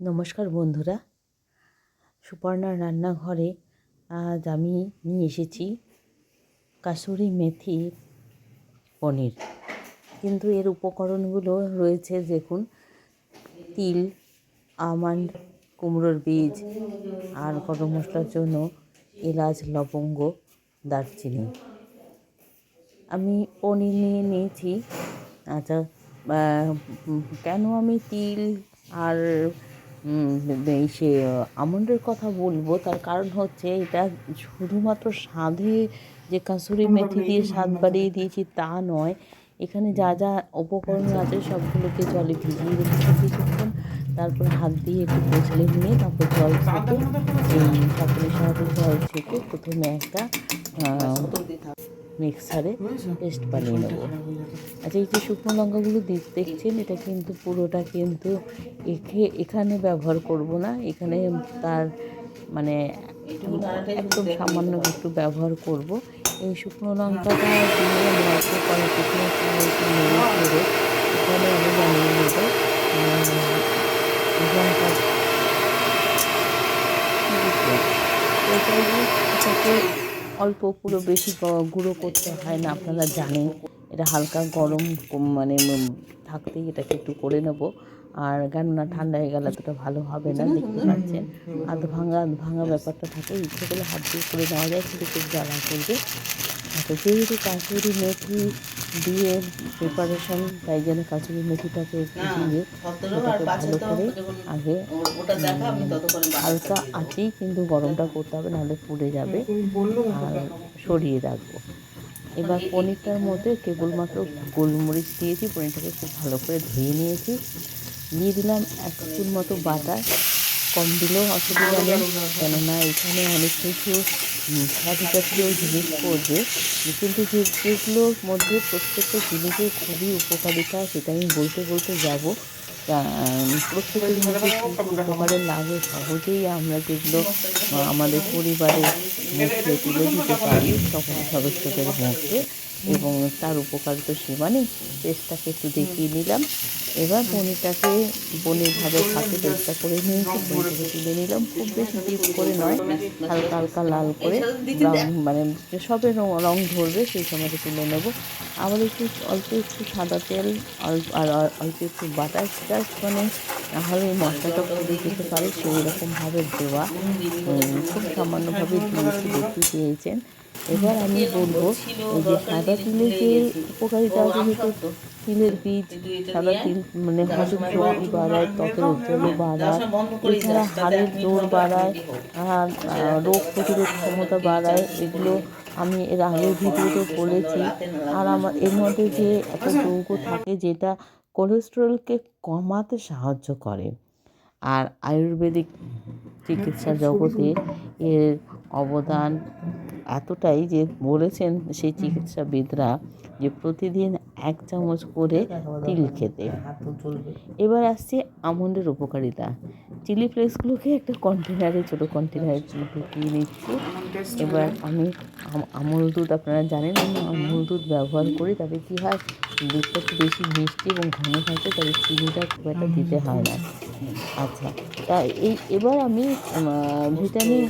নমস্কার বন্ধুরা। সুপর্ণার রান্নাঘরে আজ আমি নিয়ে এসেছি কাসুরি মেথি পনির। কিন্তু এর উপকরণগুলো রয়েছে দেখুন, তিল, আমন্ড, কুমড়োর বীজ আর গরম মশলার জন্য এলাচ, লবঙ্গ, দারচিনি। আমি পনির নিয়ে নিয়েছি। আচ্ছা কেন আমি তিল আর সে আমন্ডের কথা বলব তার কারণ হচ্ছে এটা শুধুমাত্র স্বাদে যে কাসুরি মেথি দিয়ে স্বাদ বাড়িয়ে দিয়েছি তা নয় এখানে যা যা উপকরণ আছে সবগুলোকে জলে ভিজিয়ে রেখেছি কিছুক্ষণ তারপর হাত দিয়ে একটু কচলে নিয়ে তারপর জল ছেঁকে চাটনির সাহায্যে জল ছেঁকে প্রথমে একটা মিক্সারে পেস্ট বানিয়ে নেব। আচ্ছা এই যে শুকনো লঙ্কাগুলো দেখ- দেখছেন এটা কিন্তু পুরোটা কিন্তু এখে এখানে ব্যবহার করব না এখানে তার মানে একদম সামান্য একটু ব্যবহার করব। এই শুকনো লঙ্কাটা দিয়ে অল্প একটু এখানে আমি বানিয়ে নেব। লঙ্কা এটাকে অল্প পুরো বেশি গুঁড়ো করতে হয় না, আপনারা জানেন। এটা হালকা গরম মানে থাকতেই এটাকে একটু করে নেব। আর কেননা ঠান্ডা হয়ে গেলে এতটা ভালো হবে না দেখতে পাচ্ছেন? হাত ভাঙা ভাঙা ব্যাপারটা থাকে ইচ্ছে করলে হাত দিয়ে করে নেওয়া যায় কিন্তু খুব জ্বালা করবে। আচ্ছা যেহেতু কাঁচুরি মেথি দিয়ে প্রিপারেশন তাই জন্য কাঁচুরি মেথিটাকে একটু দিয়ে ওটাকে ভালো করে আগে হালকা আছেই কিন্তু গরমটা করতে হবে নাহলে পুড়ে যাবে। আর সরিয়ে রাখব। এবার পনিরটার মধ্যে কেবলমাত্র গোলমরিচ দিয়েছি পনিরটাকে খুব ভালো করে ধুয়ে নিয়েছি। দিয়ে দিলাম এক স্পুন মতো বাটার। কম দিলেও অসুবিধা নেই, কেননা এখানে অনেক কিছু ফ্যাট জাতীয় জিনিস পড়বে কিন্তু যে যেগুলোর মধ্যে প্রত্যেকটা জিনিসের খুবই উপকারিতা, সেটা আমি বলতে বলতে যাব। কী উপকারে লাগে সহজেই আমরা যেগুলো আমাদের পরিবারে মুখে তুলে দিতে পারি, সকল সদস্যদের মধ্যে। এবং তার উপকারিতা সীমা নেই পেস্টটাকে একটু দেখিয়ে নিলাম। এবার পনিরটাকে পনিরভাবে থাকে পেস্টটা করে নিয়েছি। পনিরটাকে তুলে নিলাম। খুব বেশি ডিপ করে নয়, হালকা হালকা লাল করে। মানে সবে রং ধরবে, সেই সময় তুলে নেব। আবার একটু অল্প একটু সাদা তেল আর অল্প একটু বাটার, জাস্ট মানে নাহলে এই মশলাটা পুড়ে যেতে পারে, সেই রকমভাবে দেওয়া। খুব সামান্যভাবে দিয়েছি দেখতে এবার আমি বলব যে সাদা তিলের যে উপকারিতা আছে যেহেতু তিলের বীজ সাদা তিল মানে হজম শক্তি বাড়ায় ত্বকের উজ্জ্বল বাড়ায়। এছাড়া হাড়ের জোর বাড়ায় আর রোগ প্রতিরোধ ক্ষমতা বাড়ায় এগুলো আমি এর আগের ভিডিওতে বলেছি। আর আমার এর মধ্যে যে একটা যৌগ থাকে যেটা কোলেস্টেরলকে কমাতে সাহায্য করে। আর আয়ুর্বেদিক চিকিৎসা জগতে এর অবদান এতটাই যে বলেছেন সেই চিকিৎসাবিদরা যে প্রতিদিন এক চামচ করে তিল খেতে। এবার আসছে আমন্ডের উপকারিতা। চিলি ফ্লেক্সগুলোকে একটা কন্টেনারে ছোটো কন্টেনারে ঢুকিয়ে নিচ্ছি। এবার আমি আম- আমুল দুধ আপনারা জানেন আমি আমুল দুধ ব্যবহার করি। তাতে কী হয়? দুধটা একটু বেশি মিষ্টি এবং ঘন থাকে তাতে চিনিটা খুব একটা দিতে হয় না। আচ্ছা তা এই, এবার আমি ভিটামিন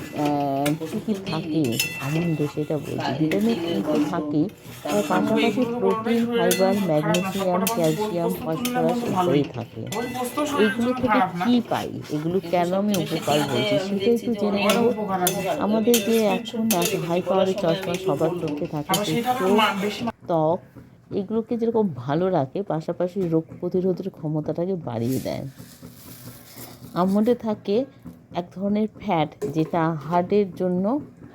কী কী থাকে? আমন্ডে সেটা বলছি। ভিটামিন কী কী থাকে? তার পাশাপাশি protein, fibre, magnesium, calcium, phosphorus এগুলোই থাকে। এইগুলো থেকে কী পাই? এগুলো কেন আমি উপকার বলছি? সেটা একটু জেনে আমাদের যে এখন হাই পাওয়ারের চশমা সবার চোখে থাকে ত্বক, এগুলোকে যেরকম ভালো রাখে, পাশাপাশি রোগ প্রতিরোধের ক্ষমতাটাকে বাড়িয়ে দেয়। আমন্ডে থাকে এক ধরনের ফ্যাট যেটা হার্টের জন্য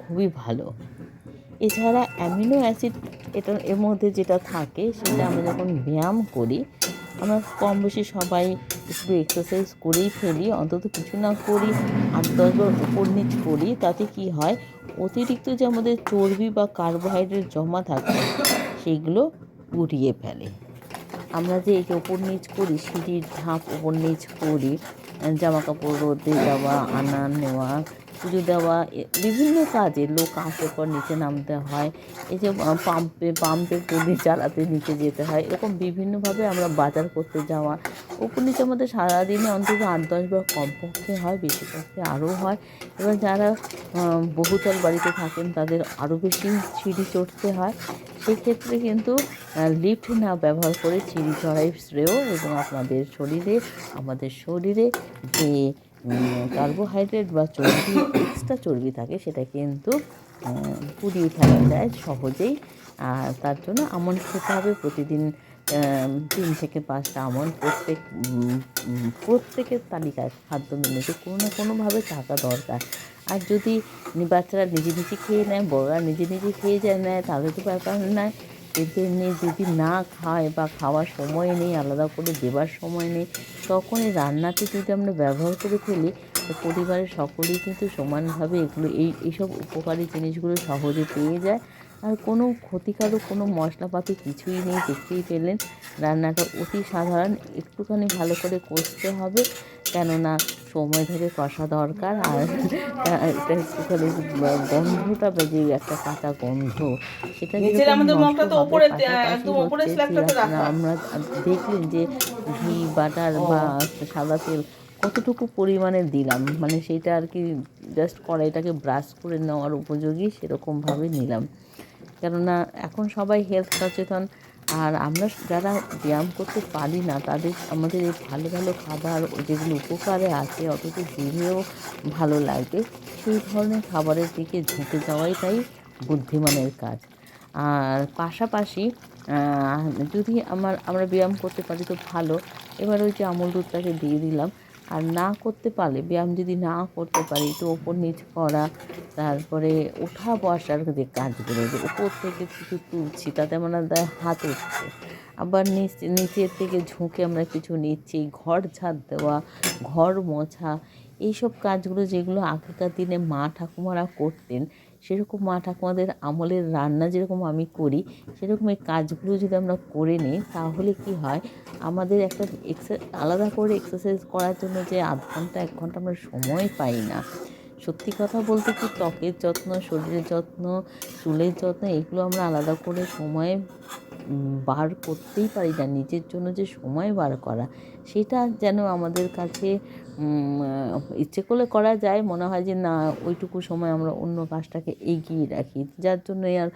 খুবই ভালো। এছাড়া অ্যামিনো অ্যাসিড এটা এর মধ্যে যেটা থাকে সেটা আমরা যখন ব্যায়াম করি, আমরা কম বেশি সবাই একটু এক্সারসাইজ করেই ফেলি, অন্তত কিছু না করি, আট দশবার উপর নিচ করি, তাতে কি হয় অতিরিক্ত যে আমাদের চর্বি বা কার্বোহাইড্রেট জমা থাকে সেইগুলো গুটিয়ে ফেলে। আমরা যে এই যে ওপর নিচ করি, সিঁড়ির ধাপ ওপর নিচ করি জামা কাপড় রোদে দেওয়া আনা নেওয়া পুজো দেওয়া বিভিন্ন কাজে লোক আসার পর নিচে নামতে হয়। এই যে পাম্পে পাম্পে পুলি চালাতে নিচে যেতে হয়। এরকম বিভিন্নভাবে আমরা বাজার করতে যাওয়া। উপর নিচে আমাদের সারাদিনে অন্তত আট দশ বার কমপক্ষে হয় বেশি পক্ষে আরও হয়। এবার যারা বহুতল বাড়িতে থাকেন, তাদের আরও বেশি সিঁড়ি চড়তে হয়। সেক্ষেত্রে কিন্তু লিফট না ব্যবহার করে সিঁড়ি চড়াই শ্রেয় এবং আপনাদের শরীরে, আমাদের শরীরে যে কার্বোহাইড্রেট বা চর্বি এক্সট্রা চর্বি থাকে, সেটা কিন্তু পুড়িয়ে ফেলা যায় সহজেই। আর তার জন্য আমন্ড খেতে হবে প্রতিদিন তিন থেকে পাঁচটা আমন্ড প্রত্যেক প্রত্যেকের তালিকায় খাদ্য মেনুতে কোনো না কোনোভাবে থাকা দরকার। আর যদি বাচ্চারা নিজে নিজে খেয়ে নেয়, বড়রা নিজে নিজে খেয়ে যায়, নেয়, তাহলে তো ব্যাপার নয়। কিন্তু এমনি যদি না খায় বা খাওয়ার সময় নেই, আলাদা করে দেবার সময় নেই তখন এই রান্নাতে যদি আমরা ব্যবহার করে ফেলি পরিবারের সকলেই কিন্তু সমানভাবে এগুলো, এই, এইসব উপকারী জিনিসগুলো সহজে পেয়ে যায়। আর কোনো ক্ষতিকারক, কোনো মশলাপাতি কিছুই নেই, দেখতেই পেলেন। রান্নাটা অতি সাধারণ, একটুখানি ভালো করে কষতে হবে, কেননা সময় ধরে কষা দরকার আর একটুখানি গন্ধটা যে একটা কাঁচা গন্ধ। সেটা। আমরা দেখলেন যে ঘি বাটার বা সাদা তেল কতটুকু পরিমাণে দিলাম মানে সেটা আর কি জাস্ট কড়াইটাকে ব্রাশ করে নেওয়ার উপযোগী সেরকমভাবে নিলাম। কেননা এখন সবাই হেলথ সচেতন আর আমরা যারা ব্যায়াম করতে পারি না, তাদের আমাদের এই ভালো ভালো খাবার যেগুলো উপকারে আছে অথচ জিভেও ভালো লাগে, সেই ধরনের খাবারের দিকে ঝুঁকে যাওয়াই তাই বুদ্ধিমানের কাজ। আর পাশাপাশি যদি আমার, আমরা ব্যায়াম করতে পারি তো ভালো। এবার ওই যে আমল দুধটাকে দিয়ে দিলাম আর না করতে পারলে, ব্যায়াম যদি না করতে পারি, একটু ওপর নিচ করা, তারপরে ওঠা বসার যে কাজগুলো, যে উপর থেকে কিছু তুলছি, তাতে আমাদের হাত উঠছে। আবার নিচ, নিচের থেকে ঝুঁকে আমরা কিছু নিচ্ছি, ঘর ঝাড় দেওয়া, ঘর মোছা, এইসব কাজগুলো যেগুলো আগেকার দিনে মা ঠাকুমারা করতেন সেরকম মা ঠাকুমাদের আমলের রান্না যেরকম আমি করি, সেরকম এই কাজগুলো যদি আমরা করে নিই, তাহলে কি হয়? আমাদের একটা এক্সার আলাদা করে এক্সারসাইজ করার জন্য যে আধ ঘণ্টা, এক ঘণ্টা আমরা সময় পাই না। সত্যি কথা বলতে কি ত্বকের যত্ন, শরীরের যত্ন, চুলের যত্ন এগুলো আমরা আলাদা করে সময় বার করতেই পারি না। নিজের জন্য যে সময় বার করা, সেটা যেন আমাদের কাছে ইচ্ছে করলে করা যায়। মনে হয় যে, না, ওইটুকু সময় আমরা অন্য কাজটাকে এগিয়ে রাখি। যার জন্য আর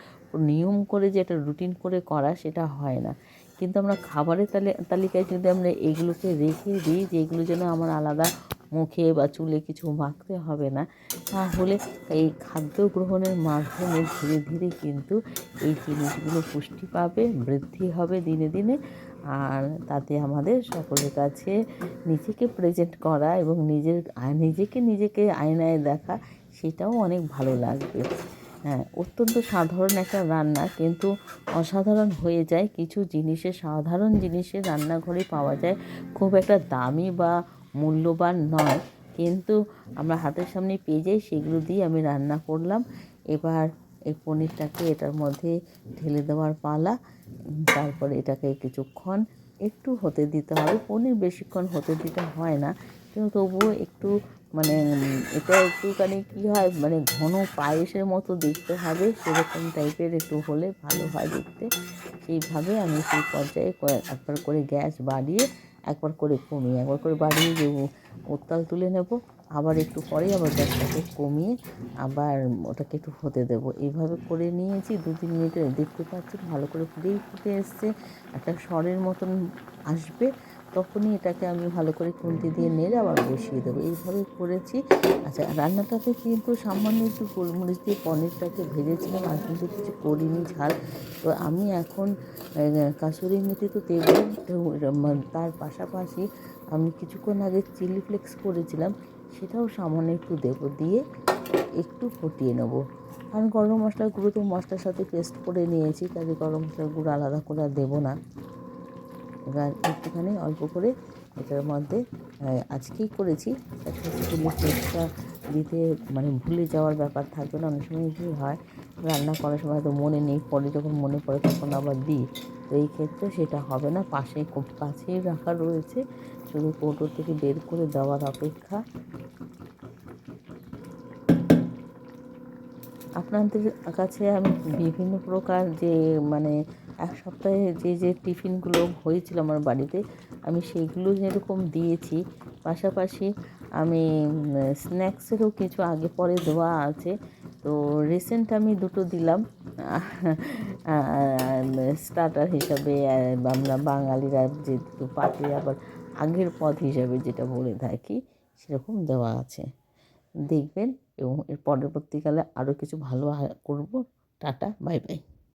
নিয়ম করে যে, একটা রুটিন করে করা, সেটা হয় না। কিন্তু আমরা খাবারের তালি, তালিকায় যদি আমরা এগুলোকে রেখে দিই, যে এগুলো যেন আমার আলাদা মুখে বা চুলে কিছু মাখতে হবে না। তাহলে এই খাদ্য গ্রহণের মাধ্যমে ধীরে ধীরে কিন্তু এই জিনিসগুলো পুষ্টি পাবে, বৃদ্ধি হবে দিনে দিনে। আর তাতে আমাদের সকলের কাছে নিজেকে প্রেজেন্ট করা এবং নিজের, নিজেকে নিজেকে আয়নায় দেখা, সেটাও অনেক ভালো লাগবে। হ্যাঁ অত্যন্ত সাধারণ একটা রান্না, কিন্তু অসাধারণ হয়ে যায়। কিছু জিনিসে, সাধারণ জিনিসে রান্নাঘরে পাওয়া যায়। খুব একটা দামি বা মূল্যবান নয়। কিন্তু আমরা হাতের সামনে পেয়ে যাই, সেগুলো দিয়ে আমি রান্না করলাম। এবার এই পনিরটাকে এটার মধ্যে ঢেলে দেওয়ার পালা। তারপরে এটাকে কিছুক্ষণ একটু হতে দিতে হবে। পনির বেশিক্ষণ হতে দিতে হয় না। কিন্তু তবুও একটু মানে এটা একটুখানি কী হয় মানে ঘন পায়েসের মতো দেখতে হবে। সেরকম টাইপের একটু হলে ভালো হয় দেখতে। সেইভাবে আমি সেই পর্যায়ে একবার করে গ্যাস বাড়িয়ে একবার করে কমিয়ে, একবার করে বাড়িয়ে উত্তাল তুলে নেব, আবার একটু পরে আবার গ্যাসটাকে কমিয়ে আবার ওটাকে একটু হতে দেব। এইভাবে করে নিয়েছি দু তিন মিনিটে দেখতে পাচ্ছি ভালো করে ফুটেই ফুটে এসছে। একটা স্বরের মতন আসবে। তখনই এটাকে আমি ভালো করে খুন্তি দিয়ে নেড়ে আবার বসিয়ে দেবো। এইভাবে করেছি। আচ্ছা রান্নাটাতে কিন্তু সামান্য একটু গোলমরিচ দিয়ে পনিরটাকে ভেজেছিলাম, আর কিন্তু কিছু করিনি ঝাল। তো আমি এখন কাসুরি মেথি তো দেবো তার পাশাপাশি আমি কিছুক্ষণ আগে চিলি ফ্লেক্স করেছিলাম, সেটাও সামান্য একটু দেবো, দিয়ে একটু ফুটিয়ে নেব। কারণ গরম মশলার গুঁড়ো তো মশলার সাথে পেস্ট করে নিয়েছি কাজে গরম মশলার গুঁড়ো আলাদা করে দেবো না। একটুখানি অল্প করে এটার মধ্যে আজকেই করেছি। চিলি দিতে মানে ভুলে যাওয়ার ব্যাপার থাকবে না, অনেক সময় কী হয়, রান্না করার সময় তো মনে নেই, পরে যখন মনে পড়ে তখন আবার দিই। তো এই ক্ষেত্রে সেটা হবে না, পাশে খুব কাছেই রাখা রয়েছে, শুধু কৌটো থেকে বের করে দেওয়ার অপেক্ষা। আপনাদের কাছে আমি বিভিন্ন প্রকার যে মানে এক সপ্তাহে যে যে টিফিনগুলো হয়েছিল আমার বাড়িতে, আমি সেইগুলো যেরকম দিয়েছি, পাশাপাশি আমি স্ন্যাক্সেরও কিছু আগে পরে দেওয়া আছে। তো রিসেন্ট আমি দুটো দিলাম। স্টার্টার হিসাবে আমরা বাঙালিরা যে পাতে আবার আগের পথ হিসাবে যেটা বলে থাকি, সেরকম দেওয়া আছে। দেখবেন এবং এর পরবর্তীকালে আরও কিছু ভালো করব। Tata, bye bye.